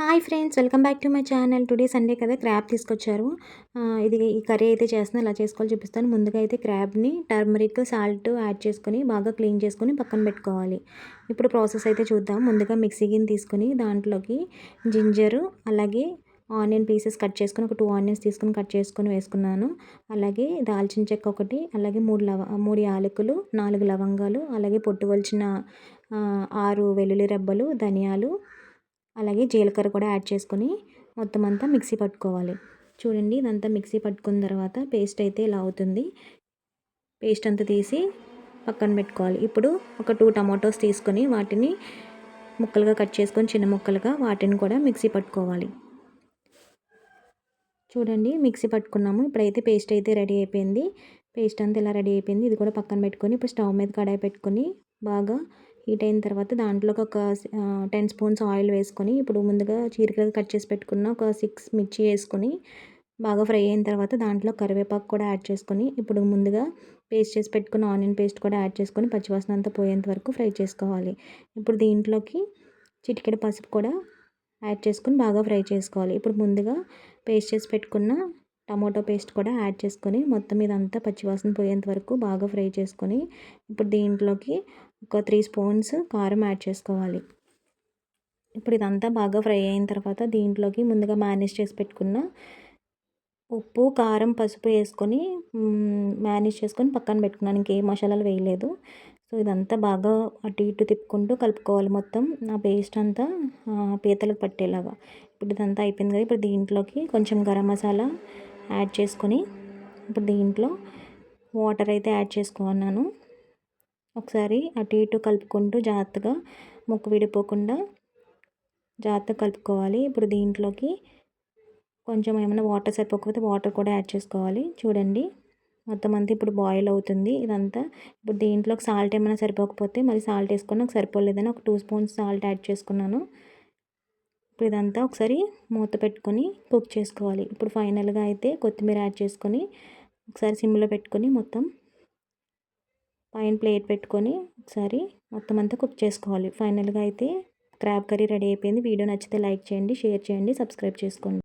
Hi friends welcome back to my channel. Today Sunday కదా crab తీసుకొచ్చారు. ఇది ఈ కర్రీ అయితే చేస్తున్నా ఇలా చేసుకోవాలి చూపిస్తాను. ముందుగా అయితే క్రాబ్ని టర్మరిక్ సాల్ట్ యాడ్ చేసుకొని బాగా క్లీన్ చేసుకొని పక్కన పెట్టుకోవాలి. ఇప్పుడు ప్రాసెస్ అయితే చూద్దాం. ముందుగా మిక్సీ గిన్నె తీసుకొని దాంట్లోకి జింజరు అలాగే ఆనియన్ పీసెస్ కట్ చేసుకొని ఒక టూ ఆనియన్స్ తీసుకొని కట్ చేసుకొని వేసుకున్నాను. అలాగే దాల్చిన చెక్క ఒకటి అలాగే మూడు లవ మూడు యాలకులు నాలుగు లవంగాలు అలాగే పొట్టు వలిచిన ఆరు వెల్లుల్లి రెబ్బలు ధనియాలు అలాగే జీలకర్ర కూడా యాడ్ చేసుకొని మొత్తం అంతా మిక్సీ పట్టుకోవాలి. చూడండి ఇదంతా మిక్సీ పట్టుకున్న తర్వాత పేస్ట్ అయితే ఇలా అవుతుంది. పేస్ట్ అంతా తీసి పక్కన పెట్టుకోవాలి. ఇప్పుడు ఒక టూ టమాటోస్ తీసుకొని వాటిని ముక్కలుగా కట్ చేసుకొని చిన్న ముక్కలుగా వాటిని కూడా మిక్సీ పట్టుకోవాలి. చూడండి మిక్సీ పట్టుకున్నాము. ఇప్పుడైతే పేస్ట్ అయితే రెడీ అయిపోయింది. పేస్ట్ అంతా ఇలా రెడీ అయిపోయింది. ఇది కూడా పక్కన పెట్టుకొని ఇప్పుడు స్టవ్ మీద కడాయి పెట్టుకొని బాగా హీట్ అయిన తర్వాత దాంట్లోకి ఒక టెన్ స్పూన్స్ ఆయిల్ వేసుకొని ఇప్పుడు ముందుగా చీరకలు కట్ చేసి పెట్టుకున్న ఒక సిక్స్ మిర్చి వేసుకొని బాగా ఫ్రై అయిన తర్వాత దాంట్లో కరివేపాకు కూడా యాడ్ చేసుకొని ఇప్పుడు ముందుగా పేస్ట్ చేసి పెట్టుకున్న ఆనియన్ పేస్ట్ కూడా యాడ్ చేసుకొని పచ్చివాసన అంతా పోయేంత వరకు ఫ్రై చేసుకోవాలి. ఇప్పుడు దీంట్లోకి చిటికెడ పసుపు కూడా యాడ్ చేసుకొని బాగా ఫ్రై చేసుకోవాలి. ఇప్పుడు ముందుగా పేస్ట్ చేసి పెట్టుకున్న టమాటో పేస్ట్ కూడా యాడ్ చేసుకొని మొత్తం ఇదంతా పచ్చివాసన పోయేంత వరకు బాగా ఫ్రై చేసుకొని ఇప్పుడు దీంట్లోకి ఒక త్రీ స్పూన్స్ కారం యాడ్ చేసుకోవాలి. ఇప్పుడు ఇదంతా బాగా ఫ్రై అయిన తర్వాత దీంట్లోకి ముందుగా మేనేజ్ చేసి పెట్టుకున్న ఉప్పు కారం పసుపు వేసుకొని మేనేజ్ చేసుకొని పక్కన పెట్టుకున్నాను. ఇంకే మసాలాలు వేయలేదు. సో ఇదంతా బాగా అటు ఇటు తిప్పుకుంటూ కలుపుకోవాలి మొత్తం. ఆ పేస్ట్ అంతా పీతలకు పట్టేలాగా. ఇప్పుడు ఇదంతా అయిపోయింది కదా. ఇప్పుడు దీంట్లోకి కొంచెం గరం మసాలా యాడ్ చేసుకొని ఇప్పుడు దీంట్లో వాటర్ అయితే యాడ్ చేసుకున్నాను. ఒకసారి అటు ఇటు కలుపుకుంటూ జాగ్రత్తగా ముక్కు విడిపోకుండా జాగ్రత్తగా కలుపుకోవాలి. ఇప్పుడు దీంట్లోకి కొంచెం ఏమైనా వాటర్ సరిపోకపోతే వాటర్ కూడా యాడ్ చేసుకోవాలి. చూడండి మొత్తం అంతా ఇప్పుడు బాయిల్ అవుతుంది. ఇదంతా ఇప్పుడు దీంట్లోకి సాల్ట్ ఏమైనా సరిపోకపోతే మళ్ళీ సాల్ట్ వేసుకొని నాకు సరిపోలేదని ఒక టూ స్పూన్స్ సాల్ట్ యాడ్ చేసుకున్నాను. ఇప్పుడు ఇదంతా ఒకసారి మూత పెట్టుకొని కుక్ చేసుకోవాలి. ఇప్పుడు ఫైనల్గా అయితే కొత్తిమీర యాడ్ చేసుకొని ఒకసారి సిమ్లో పెట్టుకొని మొత్తం పైన ప్లేట్ పెట్టుకొని ఒకసారి మొత్తం అంతా కుక్ చేసుకోవాలి. ఫైనల్గా అయితే క్రాబ్ కర్రీ రెడీ అయిపోయింది. వీడియో నచ్చితే లైక్ చేయండి షేర్ చేయండి సబ్స్క్రైబ్ చేసుకోండి.